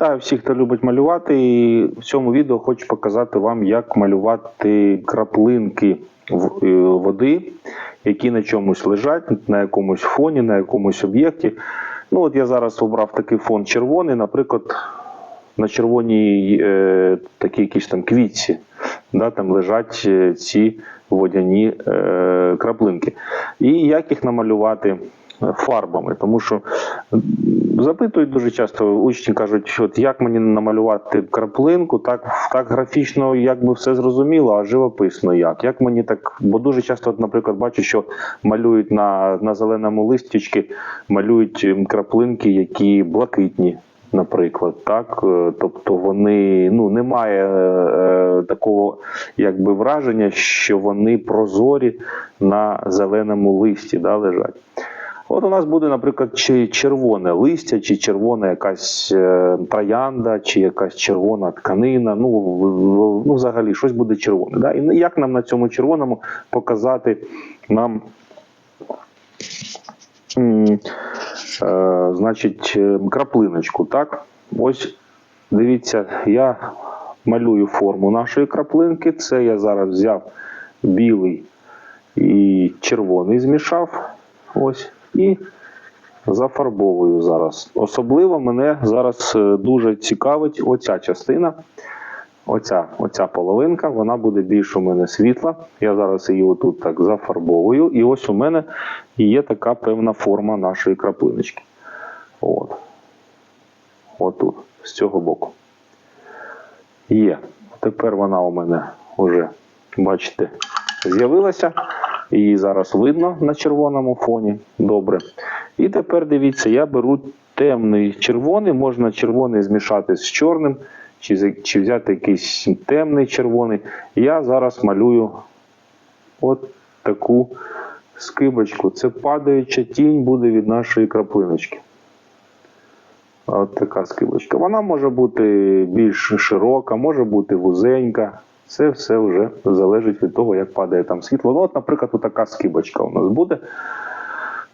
Вітаю всіх, хто любить малювати. І в цьому відео хочу показати вам, як малювати краплинки е, води, які на чомусь лежать, на якомусь фоні, на якомусь об'єкті. Ну, от я зараз обрав такий фон червоний, наприклад, на червоній е, такій якісь там квітці, да, там лежать е, ці водяні е, краплинки. І як їх намалювати фарбами, тому що запитують дуже часто, учні кажуть, от як мені намалювати краплинку, так, так графічно якби все зрозуміло, а живописно як? Як мені так, бо дуже часто, наприклад, бачу, що малюють на, на зеленому листячки, малюють ем, краплинки, які блакитні. Наприклад, так, Е, тобто вони ну немає е, такого якби враження, що вони прозорі на зеленому листі да, лежать. От у нас буде, наприклад, чи червоне листя, чи червона якась е, троянда, чи якась червона тканина. Ну, ну взагалі щось буде червоне. Да? І як нам на цьому червоному показати нам е, значить, е, краплиночку. Так? Ось дивіться, я малюю форму нашої краплинки. Це я зараз взяв білий і червоний змішав. Ось. І зафарбовую зараз. Особливо мене зараз е, дуже цікавить оця частина. Оця, оця половинка, вона буде більш у мене світла. Я зараз її отут так зафарбовую. І ось у мене є така певна форма нашої краплиночки. От. Отут, з цього боку. Є. Тепер вона у мене вже, бачите, з'явилася. Її зараз видно на червоному фоні. Добре. І тепер дивіться, я беру темний червоний, можна червоний змішати з чорним, чи, чи взяти якийсь темний червоний. Я зараз малюю от таку скибочку. Це падаюча тінь буде від нашої краплиночки. От така скибочка. Вона може бути більш широка, може бути вузенька. Це все вже залежить від того, як падає там світло. Ну, от, наприклад, така скибочка у нас буде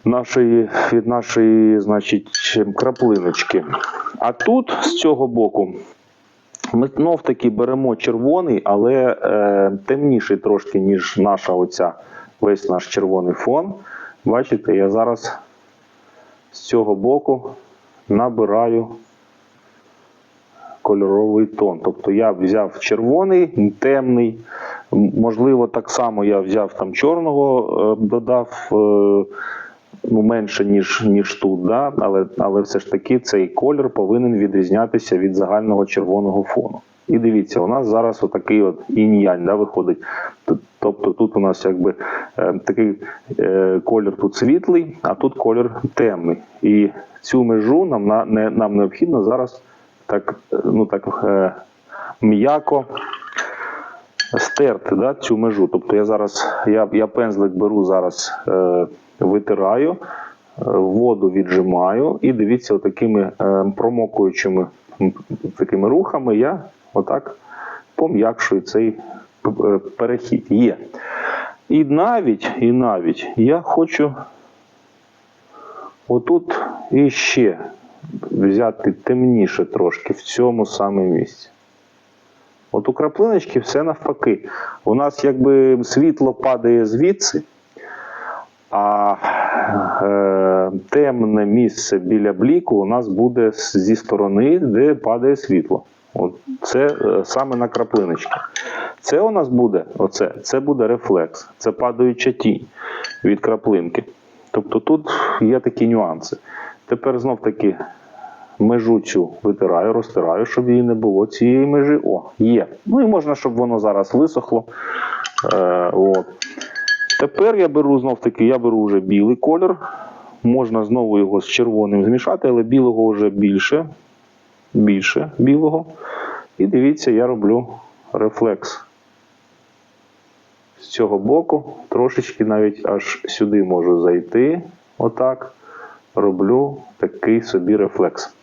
нашої, від нашої, значить, краплиночки. А тут з цього боку ми знов таки беремо червоний, але е, темніший трошки, ніж наша оця, весь наш червоний фон. Бачите, я зараз з цього боку набираю кольоровий тон. Тобто я взяв червоний, темний, можливо, так само я взяв там чорного, е, додав. е, Ну, менше, ніж, ніж тут, да? але, але все ж таки цей колір повинен відрізнятися від загального червоного фону. І дивіться, у нас зараз отакий от інь-янь да, виходить. Тобто тут у нас якби е, такий колір тут світлий, а тут колір темний. І цю межу нам, нам необхідно зараз так, ну, так е, м'яко стерти да, цю межу. Тобто я зараз я, я пензлик беру зараз, е, витираю, е, воду віджимаю, і дивіться, отакими е, промокуючими такими рухами я отак пом'якшую цей е, перехід. Є. І навіть, і навіть я хочу отут іще взяти темніше трошки в цьому саме місці. От у краплиночки все навпаки. У нас якби світло падає звідси, а е, темне місце біля бліку у нас буде зі сторони, де падає світло. От це е, саме на краплиночки. Це у нас буде, оце, це буде рефлекс, це падаюча тінь від краплинки. Тобто тут є такі нюанси. Тепер знов таки межу цю витираю, розтираю, щоб її не було цієї межі. О, є. Ну і можна, щоб воно зараз висохло. Е, от. Тепер я беру знов таки, я беру вже білий колір. Можна знову його з червоним змішати, але білого вже більше. Більше білого. І дивіться, я роблю рефлекс. З цього боку, трошечки навіть аж сюди можу зайти. Отак. Роблю такий собі рефлекс.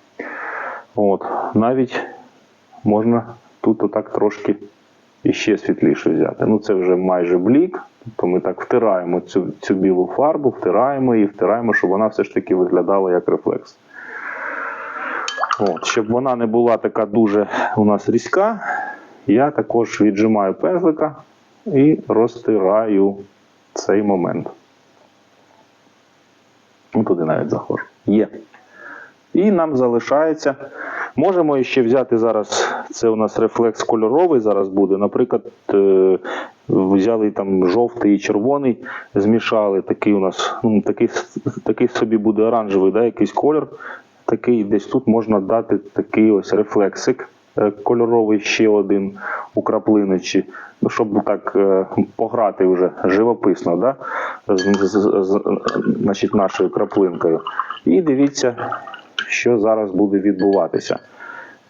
От, навіть можна тут отак трошки іще світліше взяти. Ну, це вже майже блік. Тобто ми так втираємо цю, цю білу фарбу, втираємо її, втираємо, щоб вона все ж таки виглядала як рефлекс. От, щоб вона не була така дуже у нас різка, я також віджимаю пензлика і розтираю цей момент. Ну, туди навіть заходжу. Є. І нам залишається. Можемо ще взяти зараз, це у нас рефлекс кольоровий зараз буде. Наприклад, е, взяли там жовтий і червоний, змішали. Такий у нас ну, такий, такий собі буде оранжевий, да, якийсь кольор. Такий десь тут можна дати такий ось рефлексик кольоровий, ще один у краплиночі. Ну, щоб так е, пограти вже живописно, да? з, з, з, значить, нашою краплинкою. І дивіться, що зараз буде відбуватися.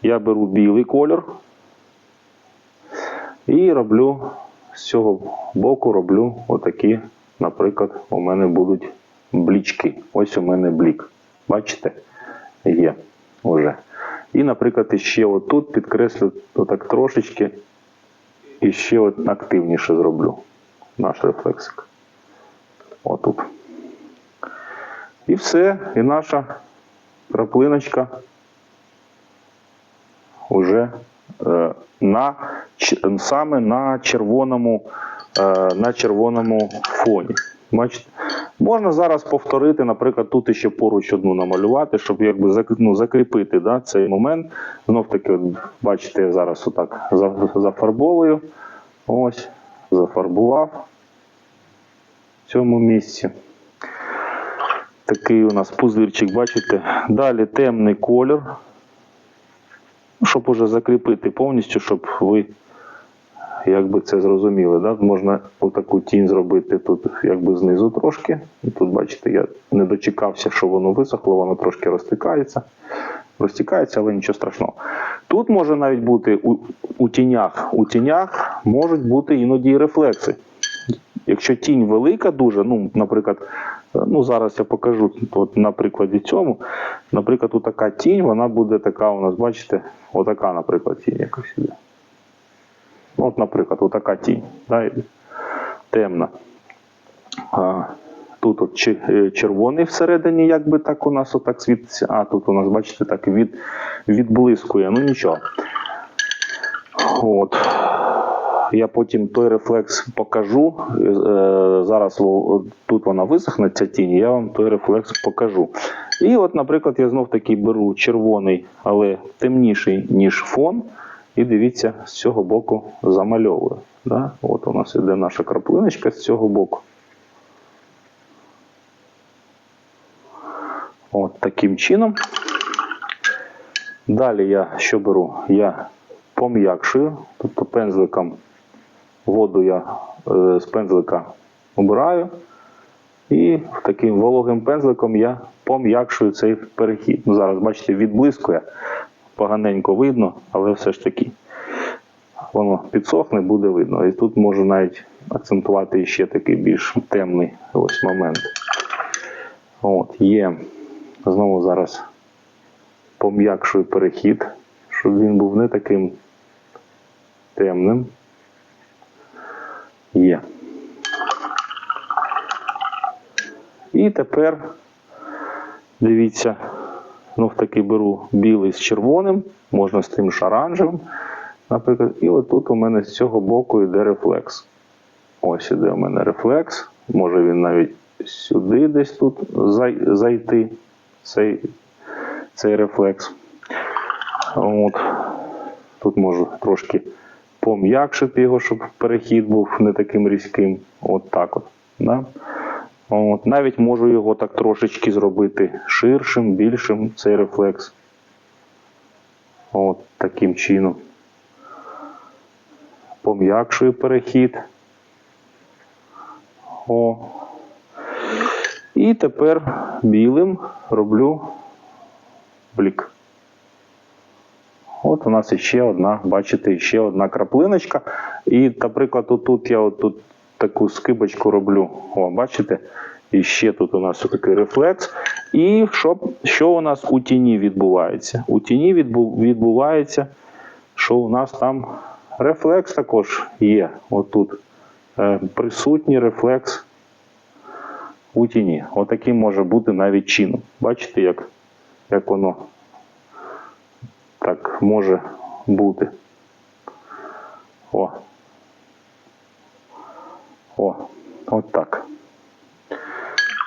Я беру білий кольор і роблю з цього боку роблю отакі, наприклад, у мене будуть блічки. Ось у мене блік. Бачите? Є вже. І, наприклад, ще отут підкреслю отак трошечки і ще от активніше зроблю наш рефлексик. Отут. І все, і наша краплиночка уже е, на, саме на червоному, е, на червоному фоні. Бачите? Можна зараз повторити, наприклад, тут ще поруч одну намалювати, щоб якби ну, закріпити да, цей момент. Знов таки, бачите, я зараз отак зафарбовую. Ось, зафарбував в цьому місці. Такий у нас пузирчик, бачите? Далі темний колір. Щоб уже закріпити повністю, щоб ви якби це зрозуміли. Да? Можна отаку тінь зробити тут якби знизу трошки. Тут, бачите, я не дочекався, що воно висохло, воно трошки розтикається. Розтікається, але нічого страшного. Тут може навіть бути у, у тінях. У тінях можуть бути іноді і рефлекси. Якщо тінь велика дуже, ну, наприклад, ну зараз я покажу от на прикладі цьому. Наприклад, така тінь, вона буде така у нас, бачите, отака, наприклад, тінь якось іде. От, наприклад, отака тінь. Да, темна. А, тут от е, червоний всередині, якби так у нас отак світиться. А тут у нас, бачите, так від, відблискує. Ну нічого. От. Я потім той рефлекс покажу. Е, Зараз тут вона висохне, ця тінь, я вам той рефлекс покажу. І от, наприклад, я знов таки беру червоний, але темніший, ніж фон. І дивіться, з цього боку замальовую. Да? От у нас іде наша краплиночка з цього боку. От таким чином. Далі я що беру? Я пом'якшую, тобто пензликом воду я е, з пензлика обираю. І таким вологим пензликом я пом'якшую цей перехід. Ну, зараз, бачите, відблискує, поганенько видно, але все ж таки воно підсохне, буде видно. І тут можу навіть акцентувати ще такий більш темний ось момент. От, є. Знову зараз пом'якшую перехід, щоб він був не таким темним. Є. І тепер дивіться, знов таки беру білий з червоним, можна з тим ж оранжевим, наприклад. І отут у мене з цього боку йде рефлекс. Ось іде у мене рефлекс. Може він навіть сюди десь тут зайти, цей, цей рефлекс. От. Тут можу трошки пом'якшити його, щоб перехід був не таким різким. От так от. Да? От. Навіть можу його так трошечки зробити ширшим, більшим цей рефлекс. От таким чином. Пом'якшую перехід. О. І тепер білим роблю блік. От у нас ще одна, бачите, ще одна краплиночка. І, наприклад, отут я отут таку скибочку роблю. О, бачите? І ще тут у нас такий рефлекс. І що, що у нас у тіні відбувається? У тіні відбу- відбувається, що у нас там рефлекс також є. Отут е, присутній рефлекс у тіні. Отакий може бути навіть чином. Бачите, як, як воно так може бути. О. О, от так.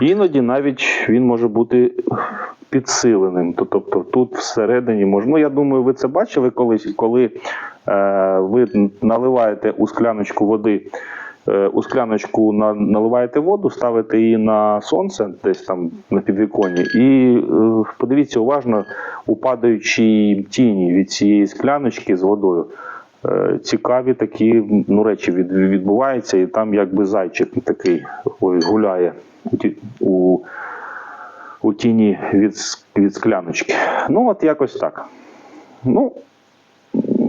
Іноді навіть він може бути підсиленим. Тобто тут всередині може. Ну, я думаю, ви це бачили колись, коли е, ви наливаєте у скляночку води, е, у скляночку наливаєте воду, ставите її на сонце, десь там на підвіконні, і е, подивіться уважно у падаючій тіні від цієї скляночки з водою. Е, Цікаві такі ну, речі відбуваються, і там якби зайчик такий ой, гуляє у, у, тіні від, від скляночки. Ну, от якось так. Ну,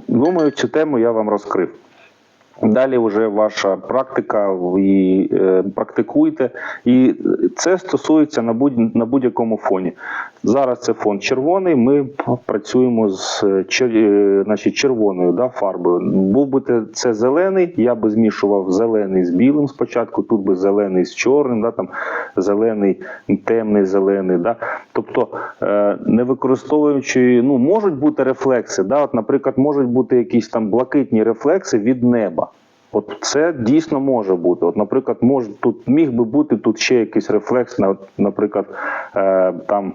думаю, цю тему я вам розкрив. Далі вже ваша практика, ви е, практикуйте. І це стосується на будь-якому фоні. Зараз це фон червоний. Ми працюємо з е, чер, е, значить, червоною да, фарбою. Був би це зелений, я би змішував зелений з білим спочатку. Тут би зелений з чорним, да, там зелений, темний зелений. Да. Тобто, е, не використовуючи, ну можуть бути рефлекси. Да, от, наприклад, можуть бути якісь там блакитні рефлекси від неба. От це дійсно може бути. От, наприклад, може тут міг би бути тут ще якийсь рефлекс, на, наприклад, е, там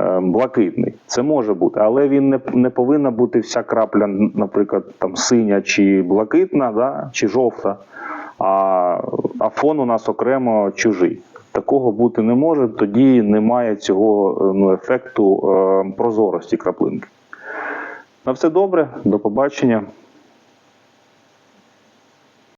е, блакитний. Це може бути, але він не, не повинна бути вся крапля, наприклад, там синя чи блакитна, да, чи жовта, а, а фон у нас окремо чужий. Такого бути не може, тоді немає цього е, ну, ефекту е, прозорості краплинки. На все добре, до побачення.